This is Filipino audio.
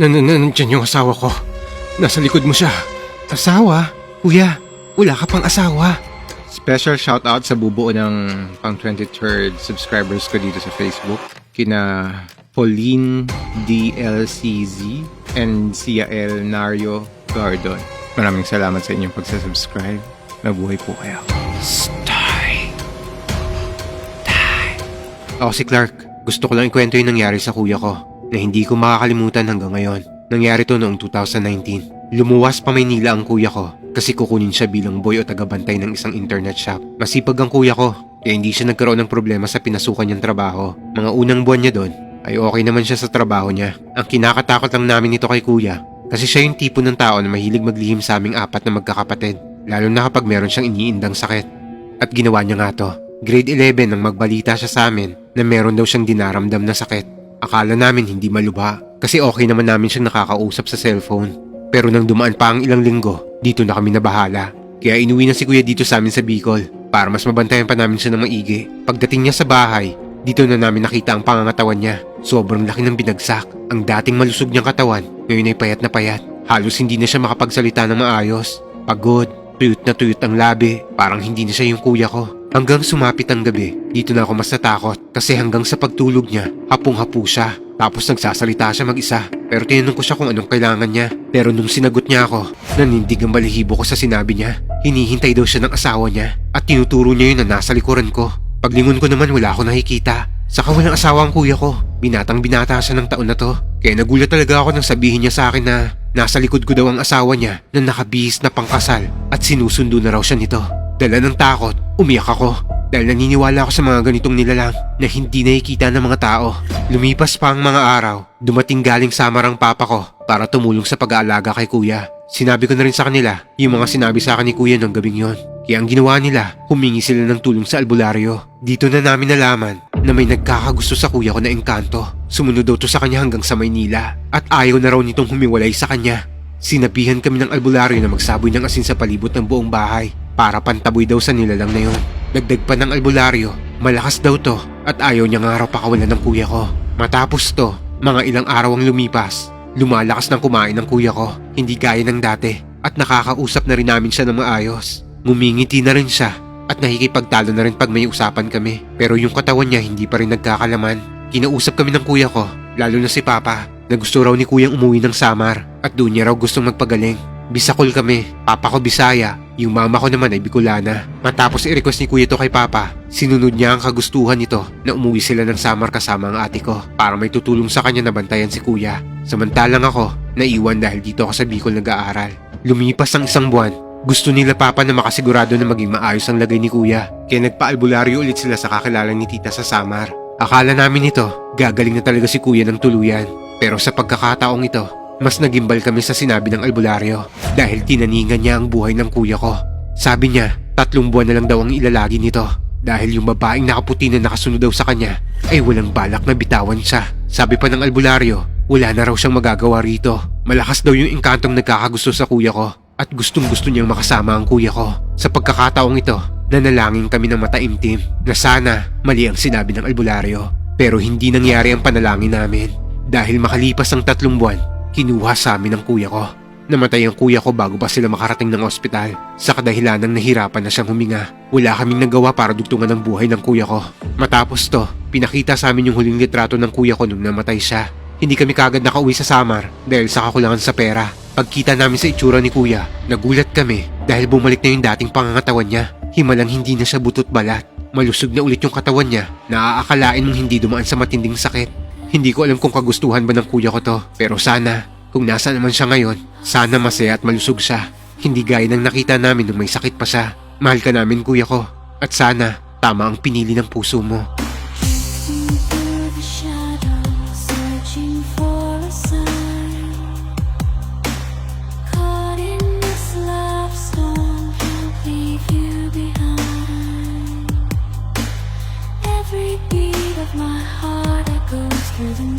Nan nan nandiyan yung asawa ko. Nasa likod mo siya. Asawa? Kuya, wala ka pang asawa. Special shoutout sa bubuo ng pang 23rd subscribers ko dito sa Facebook. Kina Pauline DLCZ and Sia L. Nario Gardon. Maraming salamat sa inyong pagsasubscribe. Mabuhay po kayo. Stay. Die. Ako si Clark. Gusto ko lang ikwento yung nangyari sa kuya ko na hindi ko makakalimutan hanggang ngayon. Nangyari to noong 2019. Lumuwas pa Maynila ang kuya ko kasi kukunin siya bilang boy o tagabantay ng isang internet shop. Masipag ang kuya ko kaya hindi siya nagkaroon ng problema sa pinasukan niyang trabaho. Mga unang buwan niya doon ay okay naman siya sa trabaho niya. Ang kinakatakot lang namin ito kay kuya kasi siya yung tipo ng tao na mahilig maglihim sa aming apat na magkakapatid. Lalo na kapag meron siyang iniindang sakit. At ginawa niya nga to. Grade 11 nang magbalita siya sa amin na meron daw siyang dinaramdam na sakit. Akala namin hindi malubha kasi okay naman namin siyang nakakausap sa cellphone. Pero nang dumaan pa ang ilang linggo, dito na kami nabahala. Kaya inuwi na si kuya dito sa amin sa Bicol para mas mabantayan pa namin siya ng maigi. Pagdating niya sa bahay, dito na namin nakita ang pangangatawan niya. Sobrang laki ng binagsak. Ang dating malusog niyang katawan, ngayon ay payat na payat. Halos hindi na siya makapagsalita ng maayos. Pagod, tuyot na tuyot ang labi. Parang hindi na siya yung kuya ko. Hanggang sumapit ang gabi, dito na ako mas natakot kasi hanggang sa pagtulog niya, hapong-hapo siya. Tapos nagsasalita siya mag-isa. Pero tinanong ko siya kung anong kailangan niya. Pero nung sinagot niya ako, nanindig ang balihibo ko sa sinabi niya. Hinihintay daw siya ng asawa niya at tinuturo niya yun na nasa likuran ko. Paglingon ko naman wala ako nakikita. Saka walang asawa ang kuya ko. Binatang binata siya ng taon na to. Kaya nagulat talaga ako nang sabihin niya sa akin na nasa likod ko daw ang asawa niya na nakabihis na pangkasal at sinusundo na raw siya nito. Dala ng takot, umiyak ako dahil naniniwala ako sa mga ganitong nilalang na hindi nakikita ng mga tao. Lumipas pa ang mga araw, dumating galing Samar ang papa ko para tumulong sa pag-aalaga kay kuya. Sinabi ko na rin sa kanila yung mga sinabi sa akin ni kuya ng gabing yon. Kaya ang ginawa nila, humingi sila ng tulong sa albularyo. Dito na namin nalaman na may nagkakagusto sa kuya ko na engkanto. Sumunod daw to sa kanya hanggang sa Maynila at ayaw na raw nitong humiwalay sa kanya. Sinabihan kami ng albularyo na magsaboy ng asin sa palibot ng buong bahay para pantaboy daw sa nilalang na yon. Dagdag pa ng albularyo, malakas daw to at ayaw niya nga raw pakawalan ng kuya ko. Matapos to, mga ilang araw ang lumipas. Lumalakas ng kumain ng kuya ko, hindi gaya ng dati at nakakausap na rin namin siya ng maayos. Ngumingiti na rin siya at nakikipagtalo na rin pag may usapan kami. Pero yung katawan niya hindi pa rin nagkakalaman. Kinausap kami ng kuya ko, lalo na si Papa, na gusto raw ni kuyang umuwi ng Samar at doon niya raw gustong magpagaling. Bisakol kami, Papa ko Bisaya, yung mama ko naman ay Bicolana. Matapos i-request ni kuya to kay Papa, sinunod niya ang kagustuhan nito na umuwi sila ng Samar kasama ang ate ko para may tutulong sa kanya na bantayan si kuya. Samantalang ako, naiwan dahil dito ako sa Bicol nag-aaral. Lumipas ang isang buwan, gusto nila papa na makasigurado na maging maayos ang lagay ni kuya. Kaya nagpa-albularyo ulit sila sa kakilala ni tita sa Samar. Akala namin ito, gagaling na talaga si kuya ng tuluyan. Pero sa pagkakataong ito, mas nagimbal kami sa sinabi ng albularyo dahil tinaningan niya ang buhay ng kuya ko. Sabi niya, tatlong buwan na lang daw ang ilalagi nito dahil yung babaeng nakaputi na nakasunod daw sa kanya ay walang balak na bitawan siya. Sabi pa ng albularyo, wala na raw siyang magagawa rito. Malakas daw yung engkantong nagkakagusto sa kuya ko at gustong gusto niyang makasama ang kuya ko. Sa pagkakataong ito, nanalangin kami ng mataimtim na sana mali ang sinabi ng albularyo. Pero hindi nangyari ang panalangin namin dahil makalipas ang tatlong buwan, kinuha sa amin ng kuya ko. Namatay ang kuya ko bago pa sila makarating ng ospital sa kadahilan ng nahirapan na siyang huminga. Wala kaming nagawa para dugtungan ang buhay ng kuya ko. Matapos to, pinakita sa amin yung huling litrato ng kuya ko nung namatay siya. Hindi kami kagad nakauwi sa Samar dahil sa kakulangan sa pera. Pagkita namin sa itsura ni kuya, nagulat kami dahil bumalik na yung dating pangangatawan niya. Himalang hindi na siya butot balat. Malusog na ulit yung katawan niya. Naaakalain mong hindi dumaan sa matinding sakit. Hindi ko alam kung kagustuhan ba ng kuya ko to. Pero sana, kung nasa naman siya ngayon, sana masaya at malusog siya. Hindi gaya ng nakita namin nung may sakit pa siya. Mahal ka namin kuya ko. At sana, tama ang pinili ng puso mo. through the